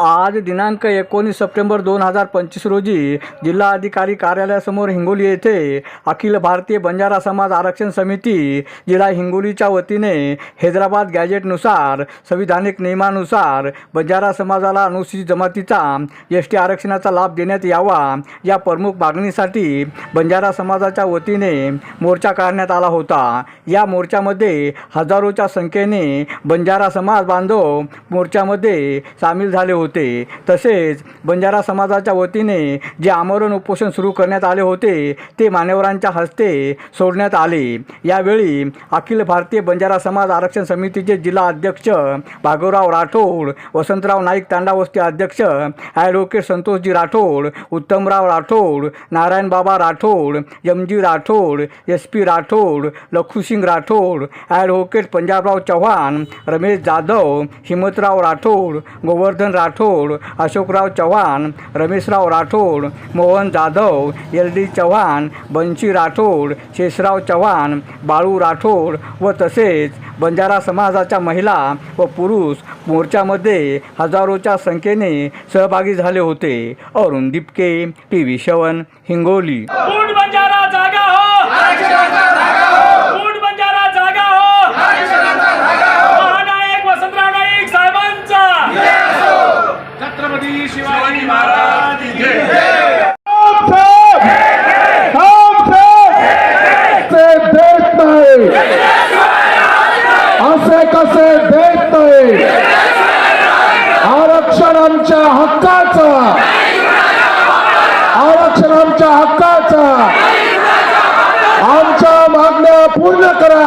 आज दिनांक एकोणीस सप्टेंबर दोन हजार पंचवीस रोजी जिल्हाधिकारी कार्यालयासमोर हिंगोली येथे अखिल भारतीय बंजारा समाज आरक्षण समिती जिल्हा हिंगोलीच्या वतीने हैदराबाद गॅजेटनुसार संविधानिक नियमानुसार बंजारा समाजाला अनुसूचित जमातीचा एस टी आरक्षणाचा लाभ देण्यात यावा या प्रमुख मागणीसाठी बंजारा समाजाच्या वतीने मोर्चा काढण्यात आला होता. या मोर्चामध्ये हजारोच्या संख्येने बंजारा समाज बांधव मोर्चामध्ये सामील झाले होते. तसेच बंजारा समाजाच्या वतीने जे आमरण उपोषण सुरू करण्यात आले होते ते मान्यवरांच्या हस्ते सोडण्यात आले. यावेळी अखिल भारतीय बंजारा समाज आरक्षण समितीचे जिल्हा अध्यक्ष भागवराव राठोड वसंतराव नाईक तांडावस्ती अध्यक्ष advocate Santoshji Rathod Uttamrao Rathod Narayanbaba Rathod Yamji Rathod S P Rathod Lakhusing Rathod advocate Panjabrao Chavan Ramesh Jadhav Himatrao Rathod Govardhan Rathod Rathod Ashokrao Chavan Rameshrao Rathod Mohan Jadhav L D Chavan Banshi Rathod Sheshrao Chavan Balu Rathod व तसेच बंजारा समाजाच्या महिला व पुरुष मोर्चामध्ये हजारोच्या संख्येने सहभागी झाले होते. अरुण दिपके टी व्ही शवन हिंगोली. जागा हो ऊट बंजारा जागा हो महानायक वसंतराव नाईक साहेबांचा छत्रपती शिवाजी महाराज की जय. ते देत नाही कसे कसे देत नाही आरक्षण आमच्या हक्काचा. आरक्षण आमच्या हक्काचा. आमच्या मागण्या पूर्ण करा.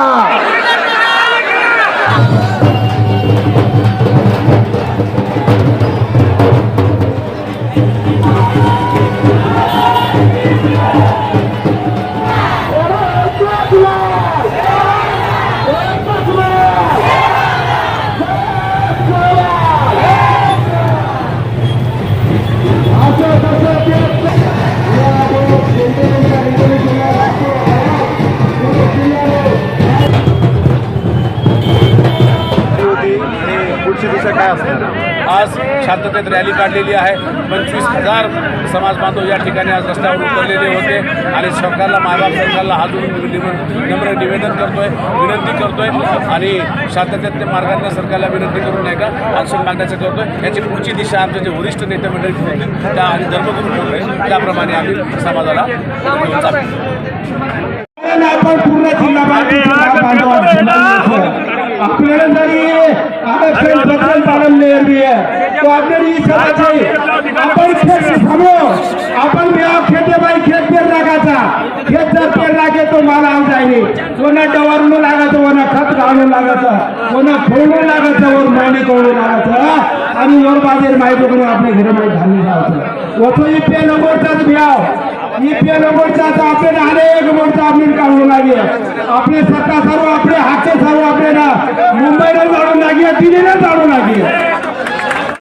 असणार. आज शांततेत रॅली काढलेली आहे. पंचवीस हजार समाज बांधव या ठिकाणी आज रस्त्यावर उतरलेले होते. आणि सरकारला मायबाप सरकारला निव- नम्र निवेदन करतोय विनंती करतोय आणि शांततेत मार्गाने सरकारला विनंती करून नाही का? आंदोलन मागण्याचं करतोय. याची पुढची दिशा आमचे जे वरिष्ठ नेते मंडळी ठरवतील त्या आणि धर्मगुरू ठरवले त्याप्रमाणे आम्ही समाजाला घेऊन चालतो आपण पूर्ण जिल्हा आपल्याला जरी आरक्षण बदल पालन नहीं है तो आपने ये समझ चाहिए आपण खेत थांबो आपण मेवा खेते बाई खेत पेर लागायचा खेत जर पेर लागे तो माल आम जायनी कोणा डवरणं लागायचं कोणा खत घालून लागायचं कोणा फोडून लागायचं वर मांडी करून लागायचं आणि वर बाजार माहिती करून आपल्या घरी माहिती घालून जायचं वतो इपे नंबरचाच मिळाव इपे नंबरचा तर आपल्याला एक मोर्चा आपल्याला काढून लागे आपले सत्ता सर्व आपले हातचे सर्व आपल्याला मुंबईला जाणून लागे दिल्लीला जाणून